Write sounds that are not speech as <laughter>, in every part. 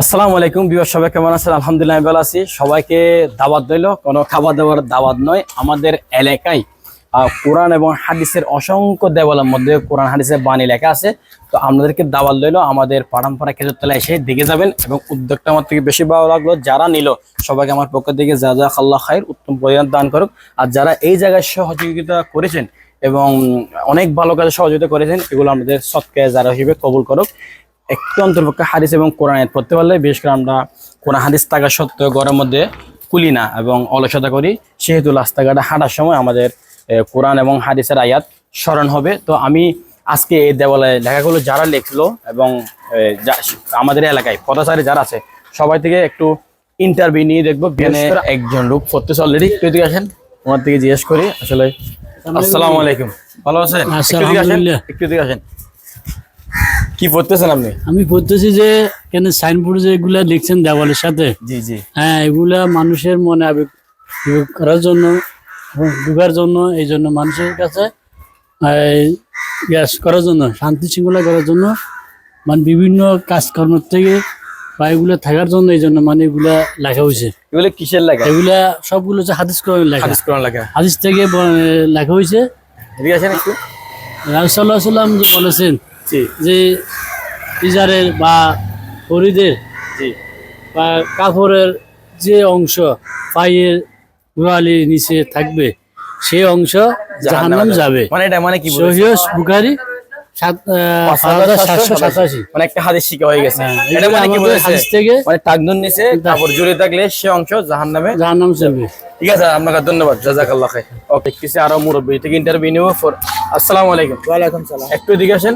আসসালামু আলাইকুম বিবাহ সবাই কেমন আছেন? আলহামদুলিল্লাহ আমি ভালো আছি। সবাইকে দাওয়াত দিল কোনো খাবার দাবার দাওয়াত নয়। আমাদের এলাকায় কোরআন এবং হাদিসের অসংখ্য দেওয়ালের মধ্যে কোরআন হাদিসের বাণী লেখা আছে। তো আপনাদেরকে দাওয়াত দিল আমাদের পাড়ামপাড়া খেজুরতলা এসে দেখে যাবেন এবং উদ্যোগটা আমার থেকে বেশি ভালো লাগল। যারা নিল, সবাইকে আমার পক্ষ থেকে যা যা খাল্লা খায়ের উত্তম পরিমাণ দান করুক। আর যারা এই জায়গায় সহযোগিতা করেছেন এবং অনেক ভালো কাজে সহযোগিতা করেছেন, এগুলো আমাদের সৎকে যারা হিসেবে কবুল করুক। একটু অন্তর্পক্ষে হাদিস এবং কোরআনের পড়তে পারলে বিশেষ করে আমরা কোরআন হাদিস থাকা সত্ত্বেও ঘরের মধ্যে কুলি না এবং অলসতা করি। সেহেতু রাস্তাঘাটে হাঁটার সময় আমাদের কোরআন এবং হাদিসের আয়াত স্মরণ হবে। তো আমি আজকে এই দেওয়ালে লেখাগুলো যারা লিখলো এবং আমাদের এলাকায় পদাচারী যারা আছে সবাই থেকে একটু ইন্টারভিউ নিয়ে দেখব। একজন লোক পড়তেছে অলরেডি একটু এদিকে আসেন তোমার থেকে জিজ্ঞেস করি। আসলে আসসালামু আলাইকুম। ভালো আছেন? একটু আসেন একটু এদিকে আসেন। কি পড়তেছেন আপনি? আমি বলতেছি যে কেন সাইনবোর্ড যে এগুলা লিখছেন দেওয়ালের সাথে? জি জি। হ্যাঁ এগুলা মানুষের মনে আবেগ করার জন্য ঢুকার জন্য এই জন্য মানুষের কাছে গ্যাস করার জন্য শান্তি শৃঙ্খলা করার জন্য মানে বিভিন্ন কাজকর্ম থেকে বা এগুলা থাকার জন্য এই জন্য মানে এগুলা লেখা হয়েছে। এগুলো কিসের লেখা? এগুলা সবগুলো হচ্ছে হাদিস করে লেখা। হাদিস কোরআন লেখা। হাদিস থেকে লেখা হয়েছে। সাল্লাম যে বলেছেন যে ইজারের বা হরিদের জি। বা কাপড়ের যে অংশ পায়ের গোড়ালির নিচে থাকবে সেই অংশ জাহান্নাম যাবে। মানে এটা মানে কি? সহিয়স বুখারি মানে একটা হাদিস শিখা হয়ে গেছে। হ্যাঁ, এটা মানে কি হাদিস থেকে মানে নিচে কাপড় জুড়ে থাকলে সে অংশ জাহান্নামে ঠিক আছে আপনাকে ধন্যবাদ। জাজাকাল্লাহ খাই ওকে কিছু আরও মুরব্বী। থেকে ইন্টারভিউ নিব আসসালামু আলাইকুম। ওয়ালাইকুম সালাম। একটু এদিকে আসেন।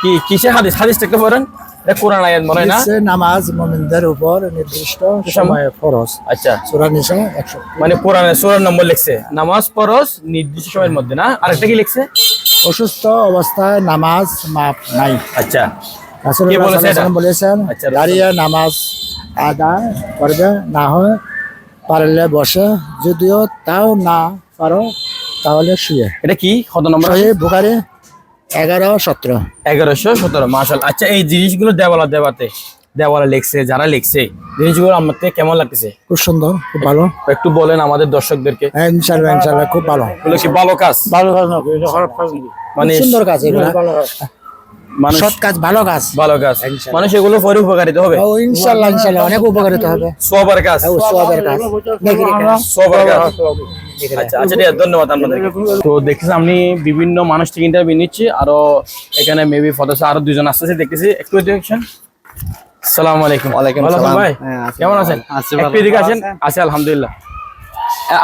কি কিসে হাদিস? হাদিস থেকে পড়েন। এটা কোরআন আয়াত মনে হয় না? নামাজ মোমিনদের উপর নির্দিষ্ট সময়ে ফরজ। আচ্ছা। সূরা নিসা 100 মানে কোরআনে সূরার নম্বর লিখছে নামাজ পরশ নির্দিষ্ট সময়ের মধ্যে না? আরেকটা কি লিখছে? অসুস্থ অবস্থায় নামাজ মাপ নাই। আচ্ছা। রাসূলুল্লাহ বলেছেন আচ্ছা, দাঁড়িয়ে নামাজ আদায় করবে না হয় পারলে বসে। যদিও তাও না পারো তাহলে শুয়ে। এটা কি? কত নম্বর বুখারী এগারো সতেরো। এগারোশো সতেরো আচ্ছা এই জিনিসগুলো দেওয়ালা দেওয়াতে দেওয়ালে লিখছে যারা লিখছে জিনিসগুলো আমার কেমন লাগতেছে? খুব সুন্দর খুব ভালো। একটু বলেন আমাদের দর্শকদেরকে। হ্যাঁ, ইনশাল্লাহ ইনশাল্লাহ খুব ভালো। এগুলো কি ভালো কাজ? ভালো কাজ না খারাপ কাজ মানে সুন্দর কাজ এগুলো। মানুষ সৎ কাজ ভালো কাজ। ভালো কাজ। মানুষ এগুলো পরে উপকারিত হবে? ও ইনশাল্লাহ ইনশাল্লাহ অনেক উপকারিত হবে। সবার কাজ। সবার কাজ। আচ্ছা আচ্ছা ধন্যবাদ তো দেখতেছি আমি বিভিন্ন মানুষ থেকে ইন্টারভিউ নিচ্ছি আরও এখানে মেবি ফটোস আরও দুজন আসতেছে দেখতেছি। একটু দেখছেন? সালাম আলাইকুম। ওয়ালাইকুম ভাই? হ্যাঁ, কেমন আছেন? একটু এদিকে আছেন? আছি আলহামদুলিল্লাহ।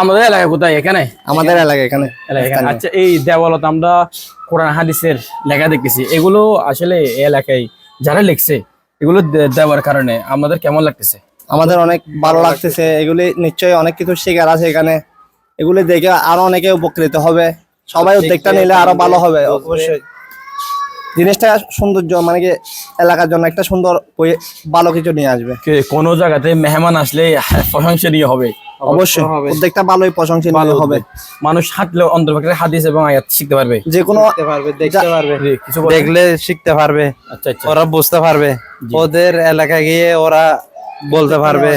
আমাদের এলাকা কোথায়? এখানে? আমাদের এলাকা এখানে। আচ্ছা এই দেওয়ালত আমরা কোরআন হাদিসের লেখা দেখতেছি। এগুলো আসলে এলাকায় যারা লিখছে এগুলো দেওয়ার কারণে আমাদের কেমন লাগতেছে? আমাদের অনেক ভালো লাগতেছে। এগুলি নিশ্চয়ই অনেক কিছু শেখার আছে এখানে। এগুলি দেখে আরও অনেকে উপকৃত হবে। সবাই উদ্যোগটা নিলে আরও ভালো হবে অবশ্যই। জিনিসটা সৌন্দর্য মানে কি এলাকার জন্য একটা সুন্দর ভালো কিছু নিয়ে আসবে। কে কোনো জায়গাতে মেহমান আসলে প্রশংসনীয় হবে। অবশ্যই। উদ্যোগটা ভালোই প্রশংসনীয় হবে। মানুষ হাঁটলে অন্তর্ভুক্ত হাদিস এবং আয়াত শিখতে পারবে। যে কোনো পারবে দেখতে পারবে। কিছু দেখলে শিখতে পারবে। আচ্ছা আচ্ছা। ওরা বুঝতে পারবে। ওদের এলাকায় গিয়ে ওরা বলতে পারবে।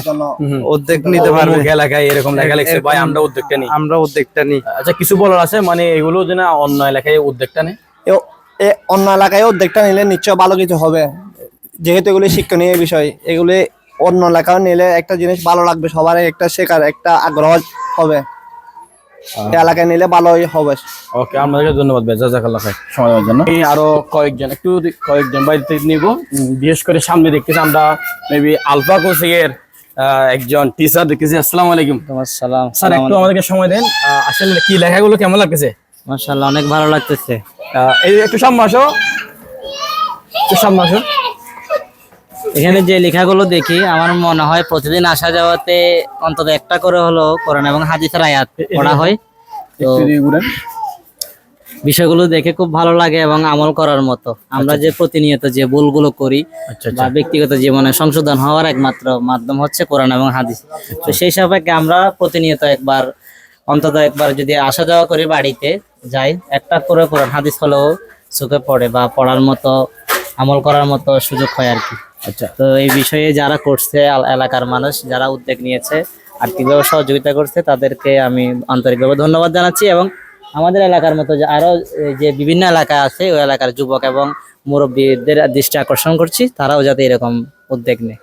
উদ্যোগ নিতে পারবে। এলাকায় এরকম লেখা লেখছে ভাই আমরা উদ্যোগটা নিই। আমরা উদ্যোগটা নিই। আচ্ছা কিছু বলার আছে? মানে এগুলো যে না অন্য এলাকায় উদ্যোগটা নেই অন্য এলাকায় উদ্যোগটা নিলে নিশ্চয় ভালো কিছু হবে। যেহেতু এগুলি শিক্ষণীয় বিষয় এগুলি অন্য এলাকায় নিলে একটা জিনিস ভালো লাগবে সবার একটা শেখার একটা আগ্রহ হবে। এলাকায় নিলে ভালোই হবে। ওকে আপনাদেরকে ধন্যবাদ ভাই জাজাকাল্লাহ খাই। সময় দেওয়ার জন্য। এই আরও কয়েকজন একটু কয়েকজন বাড়িতে নিব। বিশেষ করে সামনে দেখতেছি আমরা মেবি আলফা কোচিং এর আহ, একজন টিচার দেখতেছি। আসসালামু আলাইকুম। তোমার সালাম স্যার একটু আমাদেরকে সময় দেন। আসলে কি লেখাগুলো কেমন লাগতেছে? মাশাআল্লাহ অনেক ভালো লাগতেছে। এই একটু সামনে আসো। একটু সামনে আসো। এখানে যে লেখাগুলো দেখি আমার মনে হয় প্রতিদিন আসা যাওয়াতে অন্তত একটা করে হলো কোরআন এবং হাদিসের আয়াত পড়া হয়। <laughs> তো। বিষয়গুলো দেখে খুব ভালো লাগে এবং আমল করার মতো। আমরা যে প্রতিনিয়ত যে ভুলগুলো করি আচ্ছা বা ব্যক্তিগত জীবনে সংশোধন হওয়ার একমাত্র মাধ্যম হচ্ছে কোরআন এবং হাদিস। তো সেই সাপেক্ষে আমরা প্রতিনিয়ত একবার অন্তত একবার যদি আসা যাওয়া করি বাড়িতে যাই একটা করে কোরআন হাদিস হলেও চোখে পড়ে বা পড়ার মতো আমল করার মতো সুযোগ হয় আর কি। আচ্ছা। তো এই বিষয়ে যারা করছে এলাকার মানুষ যারা উদ্যোগ নিয়েছে আর্থিকভাবে সহযোগিতা করছে তাদেরকে আমি আন্তরিকভাবে ধন্যবাদ জানাচ্ছি এবং আমাদের এলাকার মতো যে আরও এই যে বিভিন্ন এলাকা আছে ওই এলাকার যুবক এবং মুরব্বীদের দৃষ্টি আকর্ষণ করছি তারাও যাতে এরকম উদ্যোগ নেয়।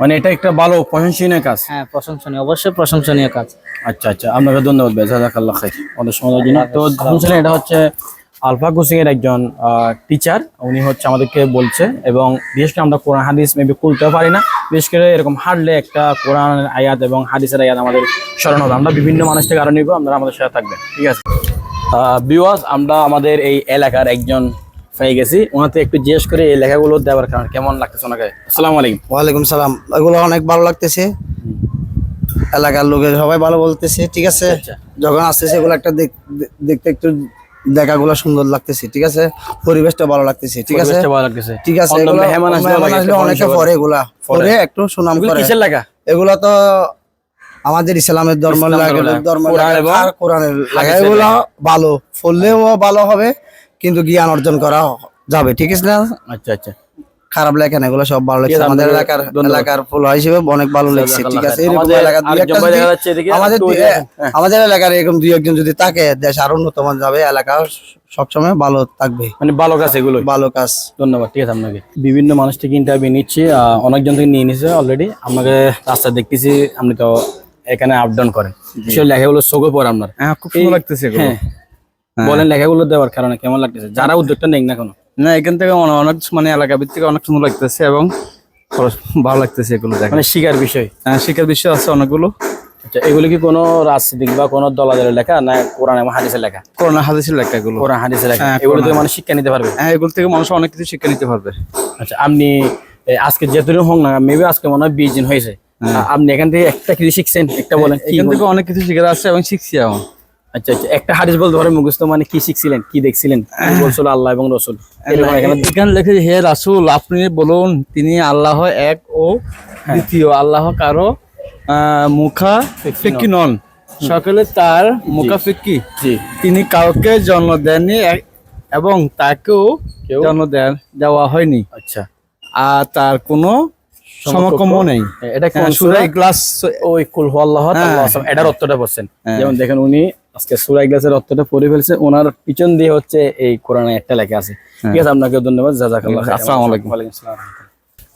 মানে এটা একটা ভালো প্রশংসনীয় কাজ। হ্যাঁ প্রশংসনীয় অবশ্যই প্রশংসনীয় কাজ। আচ্ছা আচ্ছা। আপনাকে ধন্যবাদ ভাই। জাজাকাল্লাহ খাই আমাদের সমাজের জন্য তো শুনছিলেন এটা হচ্ছে আলফা কোচিং এর একজন টিচার উনি হচ্ছে আমাদেরকে বলছে এবং বিশেষ করে আমরা কোরআন হাদিস মেবি খুলতে পারি না। বিশেষ করে এরকম হারলে একটা কোরআনের আয়াত এবং হাদিসের আয়াত আমাদের স্মরণ হবে। আমরা বিভিন্ন মানুষ থেকে আরও নিব আপনারা আমাদের সাথে থাকবেন ঠিক আছে? বিওয়াজ আমরা আমাদের এই এলাকার একজন পেয়ে গেছি। ওনাতে একটু জিজ্ঞেস করে এই লেখাগুলো দেওয়ার কারণ কেমন লাগতেছে ওনাকে? আসসালামু আলাইকুম। ওয়ালাইকুম সালাম। এগুলো অনেক ভালো লাগতেছে। এলাকার লোকের সবাই ভালো বলতেছে ঠিক আছে? আচ্ছা। যখন আসতেছে এগুলো একটা দেখ- দেখতে একটু দেখাগুলো সুন্দর লাগতেছে ঠিক আছে? পরিবেশটা ভালো লাগতেছে ঠিক আছে? ভালো লাগতেছে। ঠিক আছে মেহমান আসলে অনেকে। পরে এগুলা পরে। একটু সুনাম এগুলো করে। কিসের এগুলো তো আমাদের ইসলামের ধর্ম ধর্মের ধর্ম কোরআন লাগে, এবং আর কোরআনের লাগে। এগুলো ভালো পড়লেও ভালো হবে কিন্তু জ্ঞান অর্জন করা যাবে ঠিক আছে না? আচ্ছা আচ্ছা। খারাপ লেখা না এগুলো সব ভালো লেখছে আমাদের এলাকার এলাকার ফুল হিসেবে অনেক ভালো লেগছে ঠিক আছে? এরকম আমাদের এলাকার দুই একটা ভাই যদি- দেখা যাচ্ছে এদিকে, আমাদের একটু দুই- ওই যে- হ্যাঁ। আমাদের এলাকার এরকম দুই একজন যদি থাকে দেশ আরও উন্নত মান যাবে এলাকা সবসময় ভালো থাকবে। মানে ভালো কাজ এগুলো ভালো কাজ। ধন্যবাদ ঠিক আছে আপনাকে। বিভিন্ন মানুষ থেকে ইন্টারভিউ নিচ্ছি অনেকজন থেকে নিয়ে নিছে অলরেডি আমাকে রাস্তা দেখতেছি আপনি তো এখানে আপ ডাউন করেন। সেই লেখাগুলো চোখে পড়ে আপনার। হ্যাঁ খুব সুন্দর লাগতেছে এগুলো। হ্যাঁ। বলেন লেখাগুলো দেওয়ার কারণে কেমন লাগতেছে? যারা উদ্যোগটা নেই না কোনো? না এখান থেকে অনেক মানে এলাকা ভিত্তিক অনেক সুন্দর লাগতেছে এবং ভালো লাগতেছে এগুলো দেখেন মানে শিকার বিষয়? হ্যাঁ, শিক্ষার বিষয় আছে অনেকগুলো। আচ্ছা এগুলো কি কোনো রাজনৈতিক বা কোনো দলাদলের লেখা না কোরআন এবং হাদিসের লেখা? করোনা হাদিসের লেখা এগুলো। কোরআন হাদিসের লেখা। হ্যাঁ, এগুলো থেকে মানুষ শিক্ষা নিতে পারবে? হ্যাঁ এগুলো থেকে মানুষ অনেক কিছু শিক্ষা নিতে পারবে। আচ্ছা আপনি আজকে যেতটুকু হোক না মেবি আজকে মনে হয় বিশ দিন হয়েছে। আ- আপনি এখান থেকে একটা কিছু শিখছেন একটা বলেন এখান থেকে অনেক কিছু শিখে আসছে এবং শিখছি এখন। আচ্ছা আচ্ছা একটা হাদিস বলতে পারেন মুখস্থ মানে কি শিখছিলেন কি দেখছিলেন? বলছিল আল্লাহ এবং রসুল। এখানে লেখে হে রাসূল আপনি বলুন তিনি আল্লাহ এক ও দ্বিতীয়। আল্লাহ কারও আহ, মুখা ফিক্কি নন সকলে তার মুখা ফিক্কি জি। তিনি কাউকে জন্ম দেননি এবং তাকেও কেউ? জন্ম দেওয়া হয়নি। আচ্ছা। আর তার কোনো সমকম্য নেই। এটা কোন সূরা সূরা? ইখলাস ওই কুল আল্লাহ। এটার অর্থটা বলছেন। যেমন দেখেন উনি আজকে সূরা ইখলাসের অর্থটা পড়ে ফেলছে ওনার পিছন দিয়ে হচ্ছে এই কোরআনে একটা লেখা আছে। ঠিক আছে আপনাকে ধন্যবাদ জাজাকাল্লাহ আসসালামু আলাইকুম। ওয়ালাইকুম আসসালাম।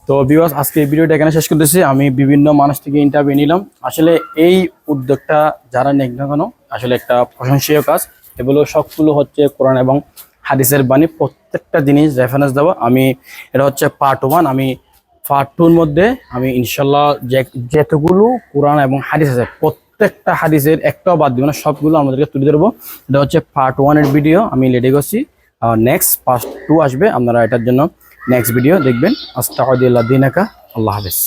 তো বিবাস আজকে এই ভিডিওটা এখানে শেষ করতেছি। আমি বিভিন্ন মানুষ থেকে ইন্টারভিউ নিলাম। আসলে এই উদ্যোগটা যারা নেক না কেন আসলে একটা প্রশংসীয় কাজ। এগুলো সবগুলো হচ্ছে কোরআন এবং হাদিসের বাণী। প্রত্যেকটা জিনিস রেফারেন্স দেওয়া। আমি এটা হচ্ছে পার্ট ওয়ান আমি পার্ট টুর মধ্যে আমি ইনশাল্লাহ যেতগুলো কোরআন এবং হাদিস আছে, প্রত্যেকটা হাদিসের একটাও বাদ দিব না, সবগুলো আমাদেরকে তুলে ধরবো। এটা হচ্ছে পার্ট ওয়ানের ভিডিও আমি রেডি করছি। নেক্সট পার্ট টু আসবে, আপনারা এটার জন্য নেক্সট ভিডিও দেখবেন। আস্তাউদ্দিল্লাহ দিনাকা, আল্লাহ হাফেজ।